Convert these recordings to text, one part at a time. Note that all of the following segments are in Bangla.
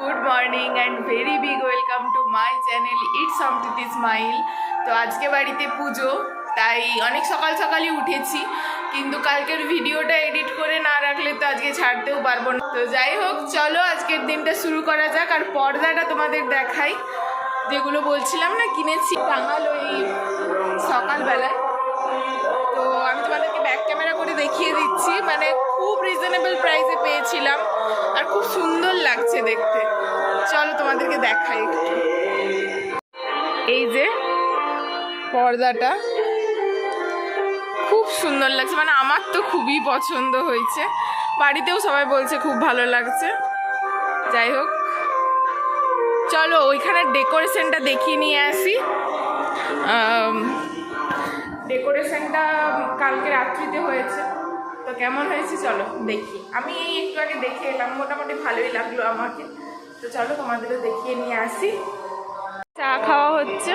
Good morning and very big welcome to my channel it's Amriti smile তো আজকে বাড়িতে পুজো, তাই অনেক সকাল সকালই উঠেছি, কিন্তু কালকের ভিডিওটা এডিট করে না রাখলে তো আজকে ছাড়তেও পারব না। তো যাই হোক, চলো আজকের দিনটা শুরু করা যাক, আর পর্দাটা তোমাদের দেখাই, যেগুলো বলছিলাম না, কিনেছি টাঙাল ওই সকালবেলায়। তোমাদেরকে ব্যাক ক্যামেরা করে দেখিয়ে দিচ্ছি। মানে খুব রিজনেবল প্রাইসে পেয়েছিলাম। আর খুব সুন্দর লাগছে দেখতে। চলো তোমাদেরকে দেখাই একটু। এই যে পর্দাটা। খুব সুন্দর লাগছে। মানে আমার তো খুবই পছন্দ হয়েছে। বাড়িতেও সবাই বলছে খুব ভালো লাগছে। যাই হোক। চলো ওইখানে ডেকোরেশনটা দেখিয়ে নিয়ে আসি। ডেকোরেশনটা কালকে রাত্রিতে হয়েছে। তো কেমন হয়েছে চলো দেখি। আমি এই একটু আগে দেখে এলাম, মোটামুটি ভালোই লাগল আমাকে। তো চলো তোমাদেরও দেখিয়ে নিয়ে আসি। চা খাওয়া হচ্ছে।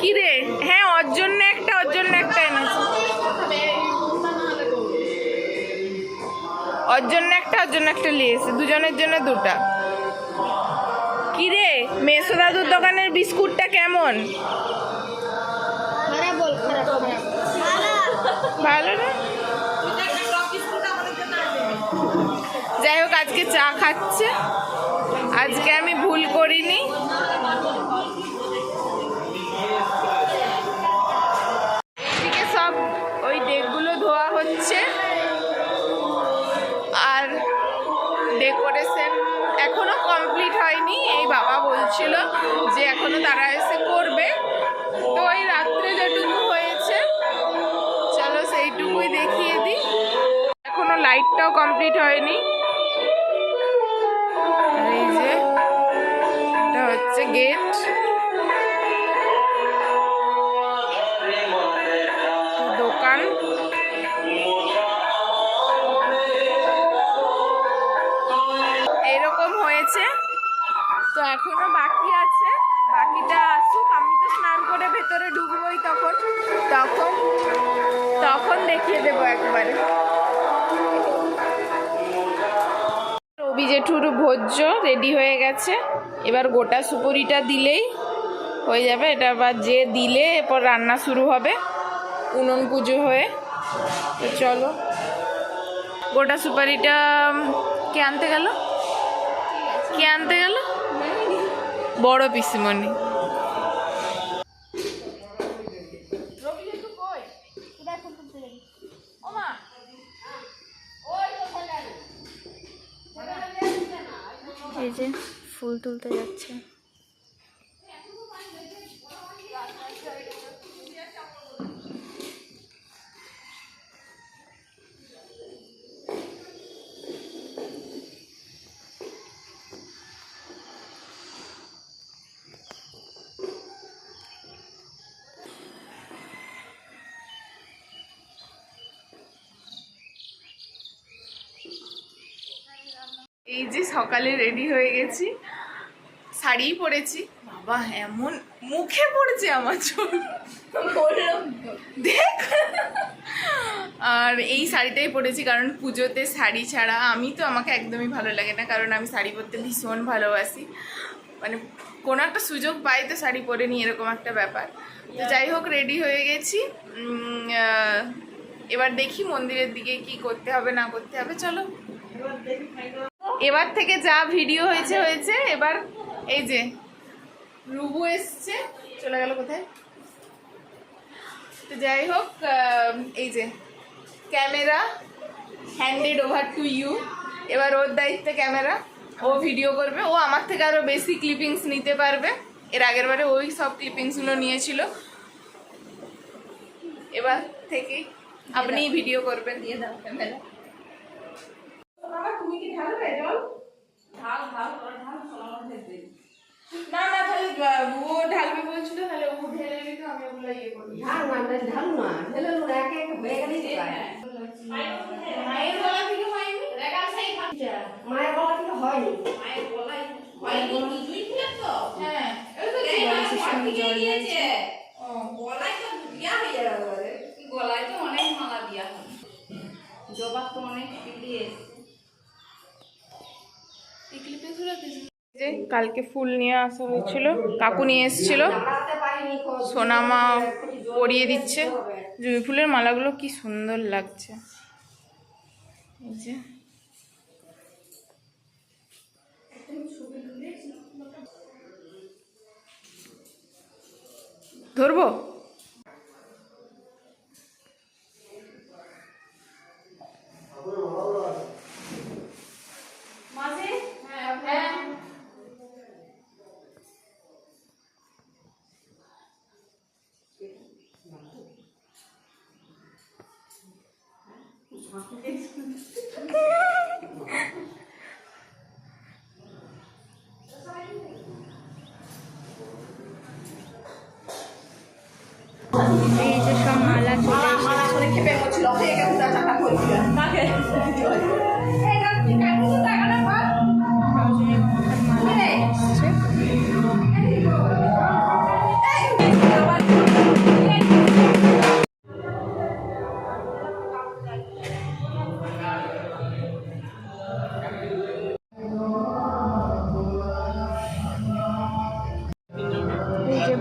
কি রে? হ্যাঁ ওর জন্য একটা, ওর জন্য একটা এনেছি। ওর জন্য একটা, ওর জন্য একটা নিয়েছে দুজনের জন্য দুটা। কি রে? মেসো দাদুর দোকানের বিস্কুটটা কেমন? ভালো যাই হোক, আজকে চা খাচ্ছে। আজকে আমি ভুল করিনি। এদিকে সব ওই ডেকগুলো ধোয়া হচ্ছে। আর ডেকোরেশন এখনও কমপ্লিট হয়নি। এই বাবা বলছিল যে এখনও তারা লাইটটাও কমপ্লিট হয়নি। এই যে, এটা হচ্ছে গেট দোকান। এরকম হয়েছে। তো এখনও বাকি আছে। বাকিটা আসুক, আমি তো স্নান করে ভেতরে ঢুকবোই তখন। তখন তখন দেখিয়ে দেবো একবারে। রবি জেঠুর ভোজ্য রেডি হয়ে গেছে। এবার গোটা সুপুরিটা দিলেই হয়ে যাবে। এটা আবার যে দিলে এরপর রান্না শুরু হবে উনুন পুজো হয়ে। তো চলো। গোটা সুপারিটা কে আনতে গেল? কে আনতে গেল? বড় পিসিমণি। তুলতে যাচ্ছে। এই যে সকালে রেডি হয়ে গেছি। শাড়িই পরেছি। বাবা এমন মুখে পড়েছে আমার চুল দেখ। আর এই শাড়িটাই পরেছি কারণ পুজোতে শাড়ি ছাড়া আমি তো আমাকে একদমই ভালো লাগে না কারণ আমি শাড়ি পরতে ভীষণ ভালোবাসি। মানে কোনো একটা সুযোগ পাই তো শাড়ি পরে নিই এরকম একটা ব্যাপার। তো যাই হোক রেডি হয়ে গেছি। এবার দেখি মন্দিরের দিকে কি করতে হবে না করতে হবে চলো। এবার থেকে যা ভিডিও হয়েছে হয়েছে এবার এই যে রুবু এসছে চলে গেল কোথায়? তো যাই হোক এই যে camera handed over to you এবার ওর দায়িত্বে ক্যামেরা ও ভিডিও করবে। ও আমার থেকে আরও বেশি ক্লিপিংস নিতে পারবে। এর আগের বারে ওই সব ক্লিপিংসগুলো নিয়েছিল। এবার থেকে আপনি ভিডিও করবেন। দিয়ে দাও ক্যামেরা। বাবা তুমি কি ঢালবে? জল? না না তাহলে ও ঢালবে বলছিল তাহলে ও ঢেলে দিত আমি ওগুলো ইয়ে করব মায়ের গলা থেকে হয়নি? মায়ের গলা থেকে হয়নি। হ্যাঁ। ওই তো ছিল। ও, গলায় তো অনেক মালা দিয়া হয়। জবা তো অনেক বিলিয়ে যে কালকে ফুল নিয়ে আসা হয়েছিল, কাকু নিয়ে এসেছিল। সোনামা পরিয়ে দিচ্ছে। জুঁই ফুলের মালাগুলো কি সুন্দর লাগছে। এই যে। ধরবো?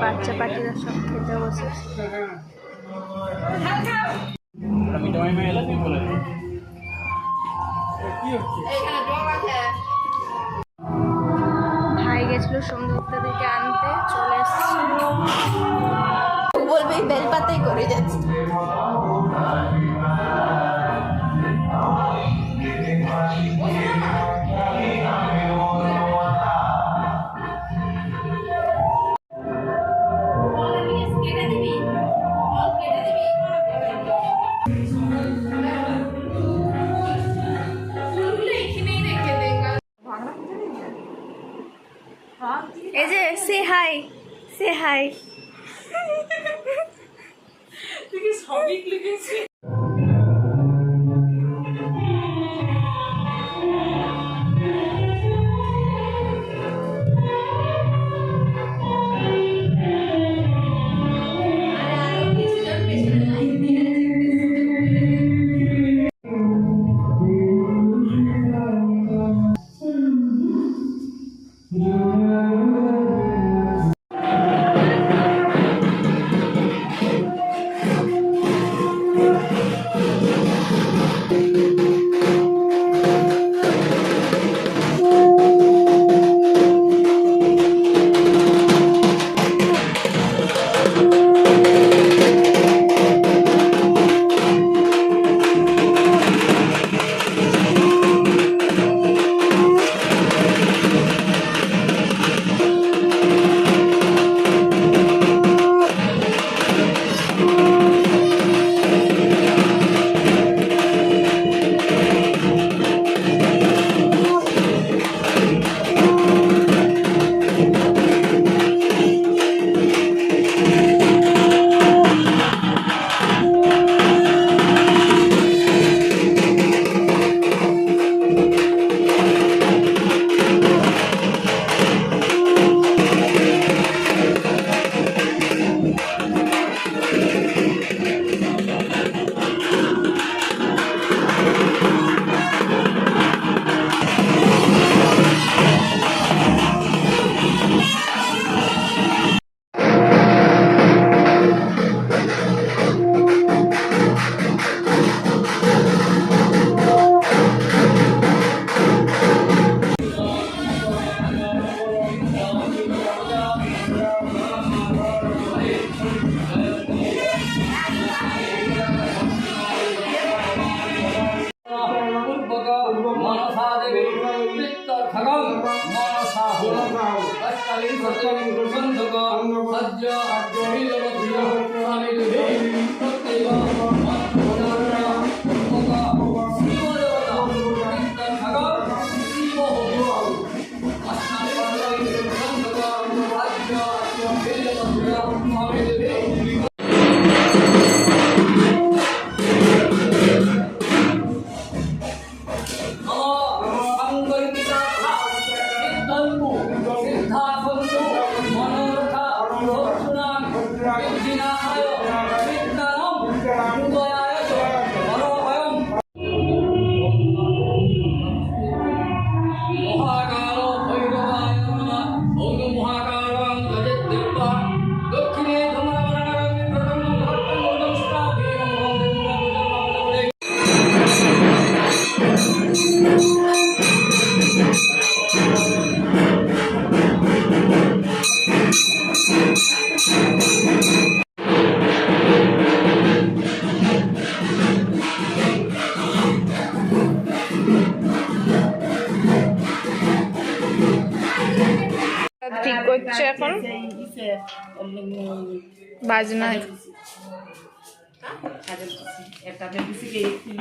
বাচ্চা পাখিরা সব খেতে বসেছে nueve de la temporada. এই যে সে হাই সে হাই করছ 불가람 불진하여 불가람 불가람 বাজনা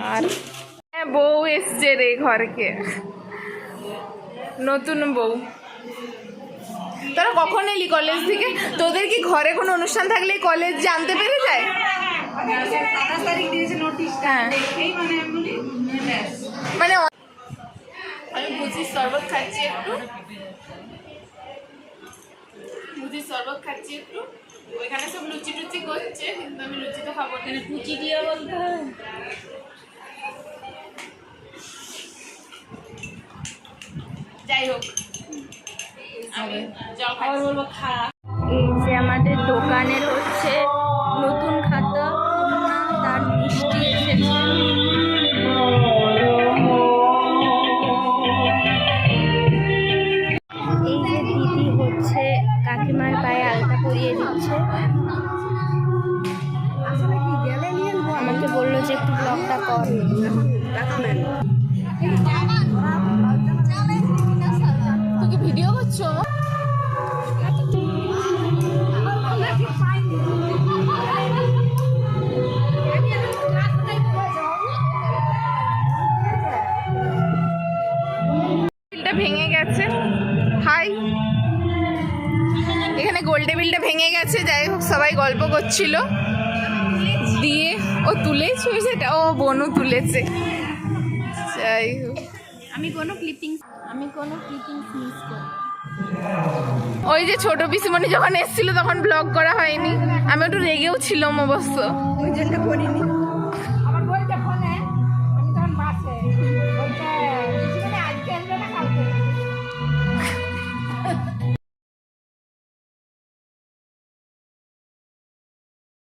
আর হ্যাঁ, বউ এসছে রে ঘরকে। নতুন বউ। তোরা কখন এলি কলেজ থেকে? তোদের কি ঘরে কোনো অনুষ্ঠান থাকলে কলেজ জানতে পেরে যায়? হ্যাঁ। মানে আমি বুঝির শরবত খাচ্ছি একটু? বুঝির শরবত খাচ্ছি একটু? ওইখানে সব লুচি টুচি করছে কিন্তু আমি লুচি তো খাব না। কুচি দিয়ে বলতে হয়। যাই হোক আমি খাচ্ছি। বলব খা। এই যে আমাদের দোকানের গল্প করছিল। দিয়ে ও তুলেছে সেটা ও বনু তুলেছে। যাই হোক। আমি কোনো ক্লিপিংস আমি কোনো ক্লিপিংস মিস করি ওই যে ছোট পিসিমণি যখন এসেছিল তখন ব্লগ করা হয়নি। আমি একটু রেগেও ছিলাম অবশ্য। ওই জন্য করিনি।